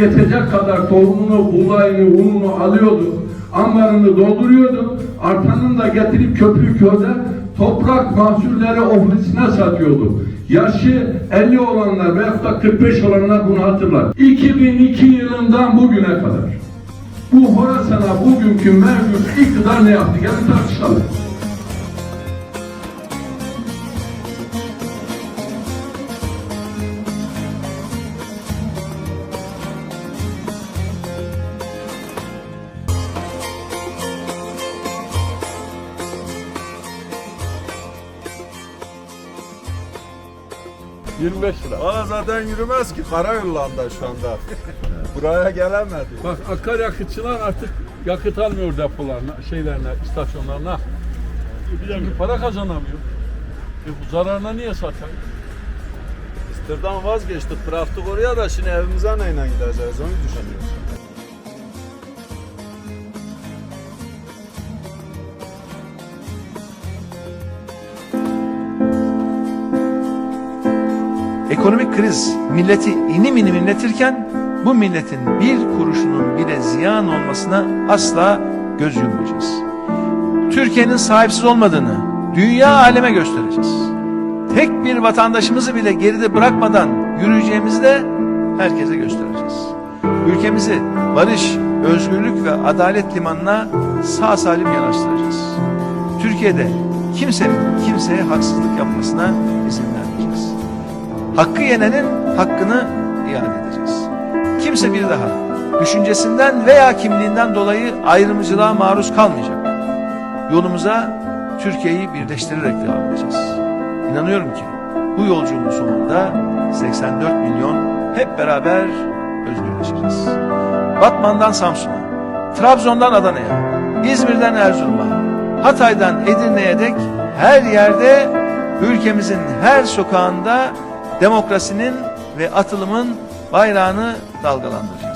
yetecek kadar tohumunu, buğdayını, ununu alıyordu. Ambarını dolduruyordu. Artanını da getirip Köprüköy'de toprak mahsulleri ofisine satıyordu. Yaşı 50 olanlar veyahut da 45 olanlar bunu hatırlar. 2002 yılından bugüne kadar bu Horasan'a bugünkü mevcut iktidar ne yaptı? Gelin tartışalım. Valla zaten yürümez ki karayollarında şu anda. Buraya gelemedi. Bak akaryakıtçılar artık yakıt almıyor depolarına, şeylerine, istasyonlarına. Çünkü para kazanamıyor. E bu zararına niye satayım? Tırdan vazgeçtik bıraktık oraya da şimdi evimize neyle gideceğiz onu düşünüyoruz. Ekonomik kriz milleti inim inim inletirken bu milletin bir kuruşunun bile ziyan olmasına asla göz yummayacağız. Türkiye'nin sahipsiz olmadığını dünya aleme göstereceğiz. Tek bir vatandaşımızı bile geride bırakmadan yürüyeceğimizi de herkese göstereceğiz. Ülkemizi barış, özgürlük ve adalet limanına sağ salim yanaştıracağız. Türkiye'de kimsenin kimseye haksızlık yapmasına izin vermeyeceğiz. Hakkı yenenin hakkını iade edeceğiz. Kimse bir daha düşüncesinden veya kimliğinden dolayı ayrımcılığa maruz kalmayacak. Yolumuza Türkiye'yi birleştirerek devam edeceğiz. İnanıyorum ki bu yolculuğun sonunda 84 milyon hep beraber özgürleşeceğiz. Batman'dan Samsun'a, Trabzon'dan Adana'ya, İzmir'den Erzurum'a, Hatay'dan Edirne'ye dek her yerde ülkemizin her sokağında demokrasinin ve atılımın bayrağını dalgalandıracağız.